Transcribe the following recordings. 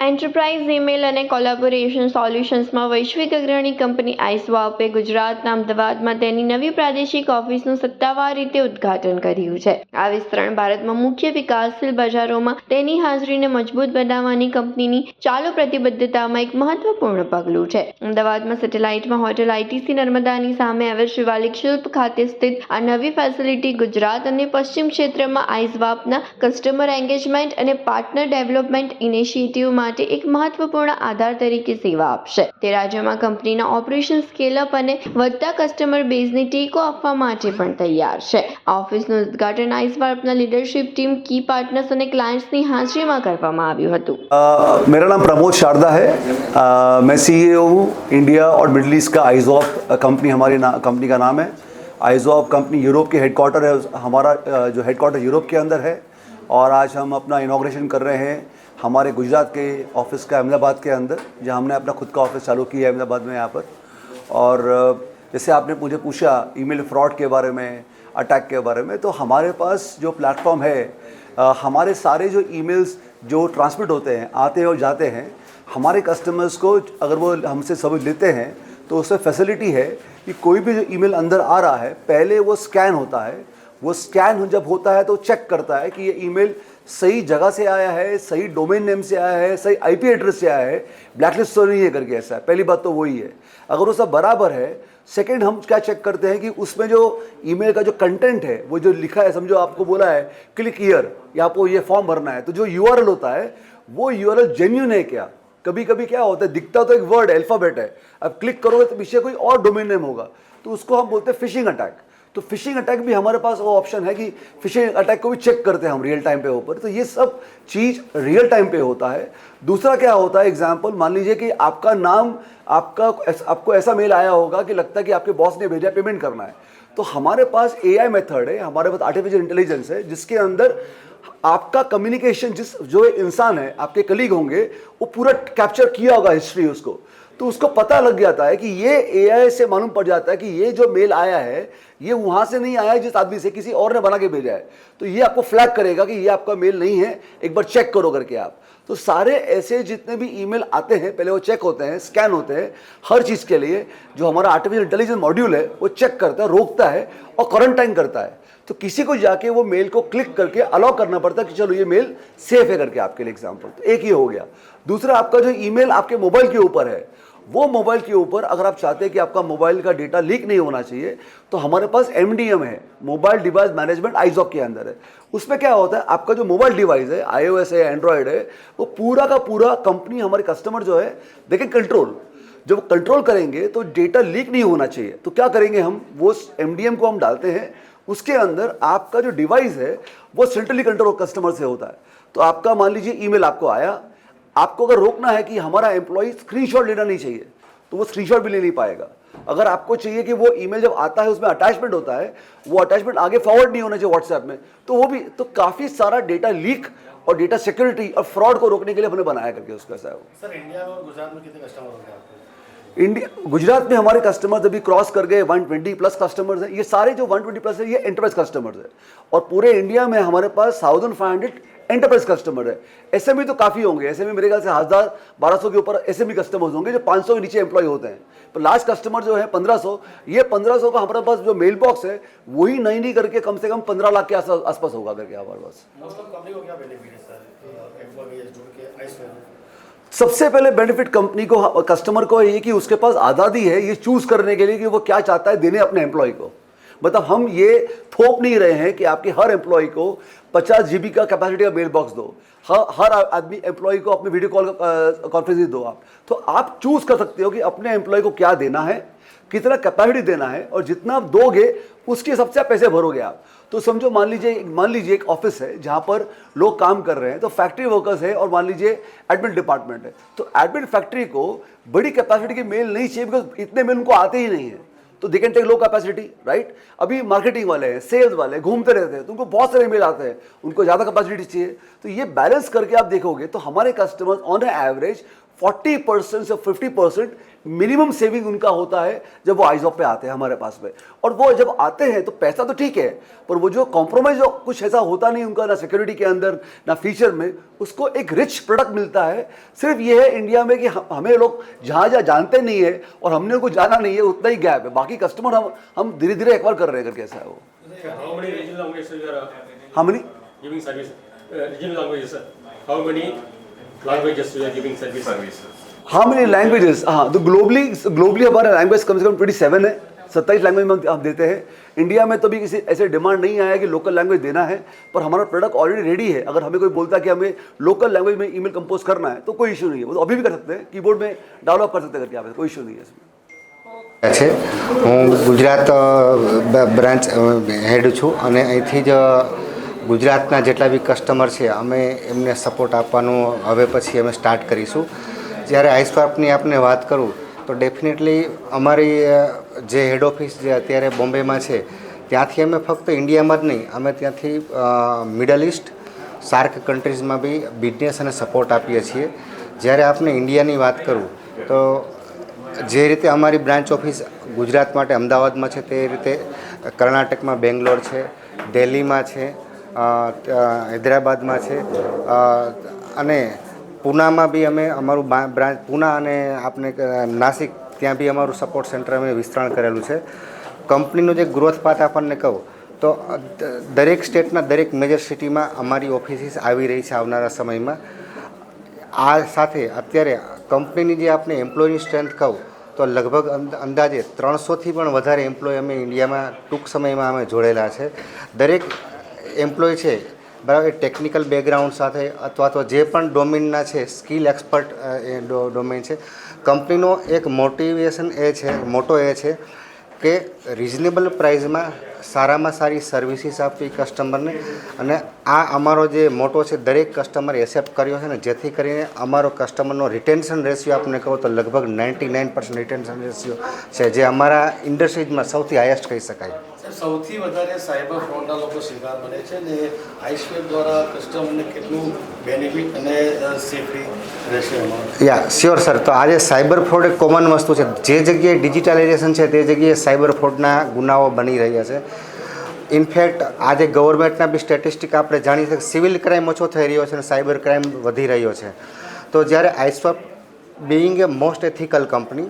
Enterprise email અને collaboration સોલ્યુશન્સમાં વૈશ્વિક અગ્રણી કંપની આઈસ્વાપે ગુજરાતના અમદાવાદમાં તેની નવી પ્રાદેશિક ઓફિસનું સત્તાવાર રીતે ઉદ્ઘાટન કર્યું છે. આ વિસ્તરણ ભારતમાં મુખ્ય વિકાસશીલ બજારોમાં તેની હાજરીને મજબૂત બનાવવાની કંપનીની ચાલુ પ્રતિબદ્ધતામાં એક મહત્વપૂર્ણ પગલું છે. અમદાવાદમાં સેટેલાઇટમાં હોટેલ આઈટીસી નર્મદાની સામે આવેલ શિવાલિક શિલ્પ ખાતે સ્થિત આ નવી ફેસિલિટી ગુજરાત અને પશ્ચિમ ક્ષેત્રમાં આઈઝવાપના કસ્ટમર એન્ગેજમેન્ટ અને પાર્ટનર ડેવલપમેન્ટ ઇનિશિયેટિવ માટે એક મહત્વપૂર્ણ આધાર તરીકે સેવા આપશે તે રાજ્યમાં કંપનીના ઓપરેશન સ્કેલઅપ અને વધતા કસ્ટમર બેઝને ટેકો આપવા માટે પણ તૈયાર છે આ ઓફિસનું ઉદ્ઘાટન આઈઝવાપના લીડરશિપ ટીમ કી પાર્ટનર્સ અને ક્લાયન્ટ્સની હાજરીમાં કરવામાં આવ્યું હતું अ, मेरा नाम प्रमोद शारदा है अ, मैं सीईओ हूँ इंडिया और मिडल ईस्ट का आइजॉप कंपनी हमारी ना, कंपनी का नाम है आइजॉप कंपनी यूरोप के हेडक्वार्टर है हमारा अ, जो हेडक्वार्टर यूरोप के अंदर है और आज हम अपना इनाग्रेशन कर रहे हैं हमारे गुजरात के ऑफ़िस का अहमदाबाद के अंदर जहाँ हमने अपना खुद का ऑफ़िस चालू किया है अहमदाबाद में यहाँ पर। और जैसे आपने मुझे पूछा ईमेल फ्रॉड के बारे में अटैक के बारे में तो हमारे पास जो प्लेटफॉर्म है अ, हमारे सारे जो ईमेल्स जो ट्रांसमिट होते हैं आते हैं और जाते हैं हमारे कस्टमर्स को अगर वो हमसे सब लेते हैं तो उसमें फैसिलिटी है कि कोई भी जो ईमेल अंदर आ रहा है पहले वो स्कैन होता है वो स्कैन जब होता है तो चेक करता है कि ये ईमेल सही जगह से आया है, सही डोमेन नेम से आया है, सही आईपी एड्रेस से आया है। ब्लैकलिस्ट तो नहीं है करके ऐसा है। पहली बात तो वही है। अगर वो सब बराबर है सेकंड हम क्या चेक करते हैं कि उसमें जो ईमेल का जो कंटेंट है, वो जो लिखा है, समझो आपको बोला है क्लिक ईयर या आपको ये फॉर्म भरना है तो जो यूआरएल होता है, वो यू जेन्यून है क्या? कभी कभी क्या होता है, दिखता तो एक वर्ड अल्फ़ाबेट है। अब क्लिक करोगे तो पीछे कोई और डोमेन नेम होगा। तो उसको हम बोलते हैं फिशिंग अटैक तो फिशिंग अटैक भी हमारे पास वो ऑप्शन है कि फिशिंग अटैक को भी चेक करते हैं हम रियल टाइम पे ऊपर। तो ये सब चीज़ रियल टाइम पे होता है। दूसरा क्या होता है एग्ज़ाम्पल मान लीजिए कि आपका नाम, आपका आपको ऐसा मेल आया होगा कि लगता है कि आपके बॉस ने भेजा पेमेंट करना है। तो हमारे पास एआई मेथड है, हमारे पास आर्टिफिशियल इंटेलिजेंस है, जिसके अंदर आपका कम्युनिकेशन जिस, जो इंसान है, आपके कलीग होंगे, वो पूरा कैप्चर किया होगा हिस्ट्री उसको। तो उसको पता लग जाता है कि ये एआई से मालूम पड़ जाता है कि ये जो मेल आया है, ये वहाँ से नहीं आया है, जिस आदमी से किसी और ने बना के भेजा है। तो ये आपको फ्लैग करेगा कि ये आपका मेल नहीं है, एक बार चेक करो करके आप। तो सारे ऐसे जितने भी ईमेल आते हैं, पहले वो चेक होते हैं स्कैन होते हैं, हर चीज़ के लिए, जो हमारा आर्टिफिशियल इंटेलिजेंस मॉड्यूल है, वो चेक करता है, रोकता है और क्वारंटाइन करता है। तो किसी को जाके वो मेल को क्लिक करके अलाउ करना पड़ता है कि चलो ये मेल सेफ़ है करके आपके लिए एग्ज़ाम्पल तो एक ही हो गया। दूसरा, आपका जो ईमेल आपके मोबाइल के ऊपर है, वो मोबाइल के ऊपर अगर आप चाहते हैं कि आपका मोबाइल का डेटा लीक नहीं होना चाहिए तो हमारे पास एमडीएम है मोबाइल डिवाइस मैनेजमेंट आइजॉक के अंदर है। उसमें क्या होता है, आपका जो मोबाइल डिवाइस है आईओएस है एंड्रॉयड है, वो पूरा का पूरा कंपनी हमारे कस्टमर जो है देखें कंट्रोल जब कंट्रोल करेंगे तो डेटा लीक नहीं होना चाहिए। तो क्या करेंगे हम, वो एमडीएम को हम डालते हैं उसके अंदर आपका जो डिवाइस है, वो सेंट्रली कंट्रोल कस्टमर से होता है। तो आपका मान लीजिए ईमेल आपको आया, आपको अगर रोकना है कि हमारा एम्प्लॉय स्क्रीनशॉट लेना नहीं चाहिए तो वो स्क्रीनशॉट भी ले नहीं पाएगा। अगर आपको चाहिए कि वो ईमेल जब आता है, उसमें अटैचमेंट होता है, वो अटैचमेंट आगे फॉरवर्ड नहीं होना चाहिए व्हाट्सएप में तो वो भी तो काफ़ी सारा डेटा लीक और डेटा सिक्योरिटी और फ्रॉड को रोकने के लिए हमने बनाया करके उसका सर इंडिया में और गुजरात में कितने कस्टमर होंगे आपके? इंडिया, गुजरात में हमारे कस्टमर्स अभी क्रॉस कर गए 120 प्लस कस्टमर्स हैं। ये सारे जो 120 प्लस है, ये एंटरप्राइज कस्टमर्स है। और पूरे इंडिया में हमारे पास thousand five hundred enterprise customer है। ऐसे में तो काफ़ी होंगे। ऐसे में मेरे ख्याल से हज़ार बारह सौ के ऊपर ऐसे भी कस्टमर्स होंगे जो 500 के नीचे एम्प्लॉय होते हैं। पर लास्ट कस्टमर जो है 1500 ये 1500 का हमारे पास जो मेल बॉक्स है, वही नई नहीं करके कम से कम 15 लाख के आस- आसपास होगा करके हमारे पास सबसे पहले बेनिफिट कंपनी को कस्टमर को ये कि उसके पास आज़ादी है, ये चूज़ करने के लिए कि वो क्या चाहता है देने अपने एम्प्लॉय को। मतलब हम ये थोप नहीं रहे हैं कि आपके हर एम्प्लॉय को 50 जीबी का कैपेसिटी का मेल बॉक्स दो हर हर आदमी एम्प्लॉय को अपने वीडियो कॉल कॉन्फ्रेंस दो आप। तो आप चूज़ कर सकते हो कि अपने एम्प्लॉय को क्या देना है, कितना कैपेसिटी देना है, और जितना आप दोगे, उसके हिसाब से आप पैसे भरोगे आप। तो समझो, मान लीजिए मान लीजिए एक ऑफ़िस है जहाँ पर लोग काम कर रहे हैं तो फैक्ट्री वर्कर्स है और मान लीजिए एडमिन डिपार्टमेंट है। तो एडमिन फैक्ट्री को बड़ी कैपेसिटी के मेल नहीं चाहिए बिकॉज़ इतने मेल उनको आते ही नहीं है। तो they can take low capacity right अभी मार्केटिंग वाले हैं सेल्स वाले घूमते रहते हैं तो उनको बहुत सारे मेल आते हैं। उनको ज़्यादा कैपेसिटी चाहिए। तो ये बैलेंस करके आप देखोगे तो हमारे customers on average forty percent से फिफ्टी परसेंट मिनिमम सेविंग उनका होता है जब वो आइजॉप पे आते हैं हमारे पास में। और वो जब आते हैं तो पैसा तो ठीक है पर वो जो कॉम्प्रोमाइज कुछ ऐसा होता नहीं उनका ना सिक्योरिटी के अंदर ना फीचर में उसको एक रिच प्रोडक्ट मिलता है। सिर्फ़ ये है इंडिया में कि हमें लोग जहाँ जहाँ जानते नहीं है और हमने उनको जाना नहीं है उतना ही गैप है। बाकी कस्टमर हम हम धीरे धीरे एक्वायर कर रहे हैं करके ऐसा है वो। many regional languages you are uh, हम नहीं giving service? Uh, regional languages, sir. How many languages you are giving service? हाँ मेरी लैंग्वेजेस हाँ तो ग्लोबली ग्लोबली हमारा लैंग्वेज कम से कम ट्वेंटी सेवन है सत्ताईस लैंग्वेज में हम हम देते हैं इंडिया में तो भी किसी ऐसे डिमांड नहीं आया कि लोकल लैंग्वेज देना है पर हमारा प्रोडक्ट ऑलरेडी रेडी है अगर हमें कोई बोलता है कि हमें लोकल लैंग्वेज में ईमेल कंपोज करना है तो कोई इशू नहीं है वो तो अभी भी कर सकते हैं कीबोर्ड में डेवलप कर सकते हैं करके आप कोई इशू नहीं है इसमें છે હું ગુજરાત અ, બ- બ્રાન્ચ અ, હેડ છું અને અહીંથી જ ગુજરાતના જેટલા બી કસ્ટમર છે, અમે એમને સપોર્ટ આપવાનું હવે પછી અમે સ્ટાર્ટ કરીશું. જ્યારે આઈસ્વાપની આપને વાત કરું, તો ડેફિનેટલી અમારી જે હેડ ઓફિસ જે અત્યારે બોમ્બેમાં છે, ત્યાંથી અમે ફક્ત ઇન્ડિયામાં જ નહીં, અમે ત્યાંથી મિડલ ઇસ્ટ સાર્ક કન્ટ્રીઝમાં બી બિઝનેસ અને સપોર્ટ આપીએ છીએ. જ્યારે આપણે ઇન્ડિયાની વાત કરું, તો જે રીતે અમારી બ્રાન્ચ ઓફિસ ગુજરાત માટે અમદાવાદમાં છે, તે રીતે કર્ણાટકમાં બેંગ્લોર છે, દિલ્હીમાં છે હૈદરાબાદમાં છે. અને પૂનામાં બી અમે અમારું બ્રાન્ચ, પૂના અને આપણે નાસિક, ત્યાં બી અમારું સપોર્ટ સેન્ટર અમે વિસ્તરણ કરેલું છે. કંપનીનું જે ગ્રોથ પાથ આપણને કહું, તો દરેક સ્ટેટના દરેક મેજર સિટીમાં અમારી ઓફિસીસ આવી રહી છે આવનારા સમયમાં. આ સાથે અત્યારે કંપનીની જે આપણે એમ્પ્લોયની સ્ટ્રેન્થ કહું, તો લગભગ અંદ- અંદાજે ત્રણસોથી પણ વધારે એમ્પ્લોય અમે ઇન્ડિયામાં ટૂંક સમયમાં અમે જોડેલા છે. દરેક એમ્પ્લોય છે, બરાબર ટેકનિકલ બેકગ્રાઉન્ડ સાથે અથવા તો જે પણ ડોમેનના છે સ્કિલ એક્સપર્ટ એ ડોમેન છે. કંપનીનો એક મોટિવેશન એ છે, મોટો એ છે કે રિઝનેબલ પ્રાઇઝમાં સારામાં સારી સર્વિસીસ આપવી કસ્ટમરને અને આ અમારો જે મોટો છે, દરેક કસ્ટમરે એક્સેપ્ટ કર્યો છે ને, જેથી કરીને અમારો કસ્ટમરનો રિટેન્શન રેશિયો આપને કહું તો લગભગ ninety nine percent retention ratio છે, જે અમારા ઇન્ડસ્ટ્રીઝમાં સૌથી હાઈએસ્ટ કહી શકાય. સૌથી વધારે સાયબર ફ્રોડના લોકો શિકાર બને છે ને આઈસ્વેપ દ્વારા કસ્ટમરને કેટલું બેનિફિટ અને સેફટી રહેશે યા શ્યોર સર તો આજે સાયબર ફ્રોડ એક કોમન વસ્તુ છે. જે જગ્યાએ ડિજિટલાઇઝેશન છે, તે જગ્યાએ સાયબર ફ્રોડના ગુનાઓ બની રહ્યા છે. ઇનફેક્ટ આજે ગવર્મેન્ટના બી સ્ટેટિસ્ટિક આપણે જાણીએ છીએ સિવિલ ક્રાઇમ ઓછો થઈ રહ્યો છે અને સાયબર ક્રાઇમ વધી રહ્યો છે. તો જ્યારે IceWarp being a most ethical company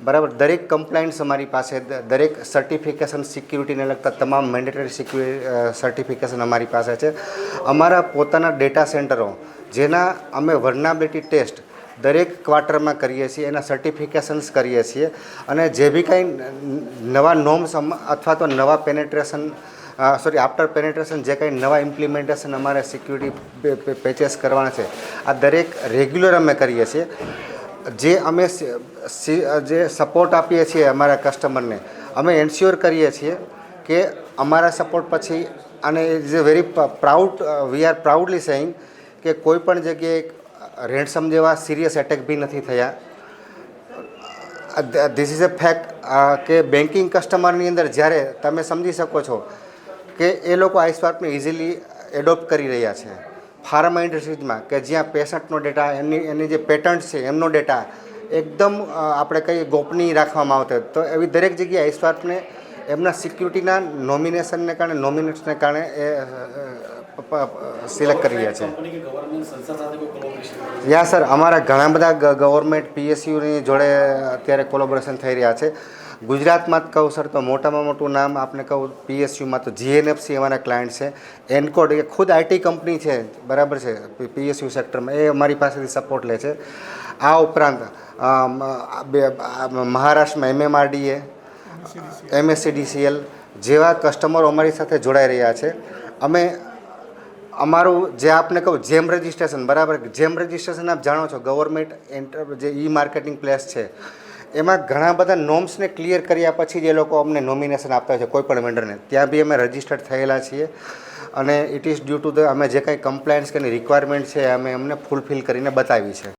બરાબર, દરેક કમ્પ્લાયન્સ અમારી પાસે દરેક સર્ટિફિકેશન સિક્યુરિટીને લગતા તમામ મેન્ડેટરી સિક્યુરિ સર્ટિફિકેશન અમારી પાસે છે. અમારા પોતાના ડેટા સેન્ટરો જેના અમે વર્નાબિલિટી ટેસ્ટ દરેક ક્વાર્ટરમાં કરીએ છીએ, એના સર્ટિફિકેશન્સ કરીએ છીએ, અને જે બી કાંઈ નવા નોમ્સ અથવા તો નવા પેનેટ્રેશન સોરી આફ્ટર પેનેટ્રેશન જે કંઈ નવા ઇમ્પ્લિમેન્ટેશન અમારે સિક્યુરિટી પેચેસ કરવાના છે, આ દરેક રેગ્યુલર અમે કરીએ છીએ. જે અમે જે સપોર્ટ આપીએ છીએ અમારા કસ્ટમરને અમે એન્શ્યોર કરીએ છીએ કે અમારા સપોર્ટ પછી, અને is a very proud we are proudly saying કે કોઈ પણ જગ્યાએ રેન્ડસમ જેવા સિરિયસ એટેક બી નથી થયા. ધીસ ઇઝ અ ફેક્ટ કે બેન્કિંગ કસ્ટમરની અંદર જ્યારે તમે સમજી શકો છો કે એ લોકો આઈસ્વાપને ઇઝીલી એડોપ્ટ કરી રહ્યા છે. ફાર્મા ઇન્ડસ્ટ્રીઝમાં કે જ્યાં પેશન્ટનો ડેટા એની એની જે પેટન્ટ છે એમનો ડેટા એકદમ આપણે કહીએ ગોપનીય રાખવામાં આવતો તો એવી દરેક જગ્યાએ આઈસ્વાર્પને એમના સિક્યુરિટીના નોમિનેશનને કારણે નોમિનેશનને કારણે એ સિલેક્ટ કરી રહ્યા છે. યા સર અમારા ઘણા બધા ગવર્મેન્ટ પીએસયુની જોડે અત્યારે કોલોબોરેશન થઈ રહ્યા છે. ગુજરાતમાં જ કહું, સર, તો મોટામાં મોટું નામ આપને કહું, પીએસયુમાં તો જીએનએફસી અમારા ક્લાયન્ટ છે. એનકોડ એ ખુદ આઈટી કંપની છે, બરાબર છે પીએસયુ સેક્ટરમાં. એ અમારી પાસેથી સપોર્ટ લે છે. આ ઉપરાંત મહારાષ્ટ્રમાં એમએમઆરડીએ, એમએસસીડીસીએલ જેવા કસ્ટમરો અમારી સાથે જોડાઈ રહ્યા છે. અમે, અમારું જે આપને કહું, જેમ રજિસ્ટ્રેશન, બરાબર? જેમ રજિસ્ટ્રેશન આપ જાણો છો, ગવર્મેન્ટ એન્ટર, જે ઈ માર્કેટિંગ પ્લેસ છે એમાં ઘણા બધા નોમ્સને ક્લિયર કર્યા પછી જ એ લોકો અમને નોમિનેશન આપતા છે કોઈપણ વેન્ડરને ત્યાં બી અમે રજિસ્ટર્ડ થયેલા છીએ અને it is due to the અમે જે કાંઈ કમ્પ્લાયન્સ કે રિક્વાયરમેન્ટ છે અમે અમને ફૂલફિલ કરીને બતાવી છે.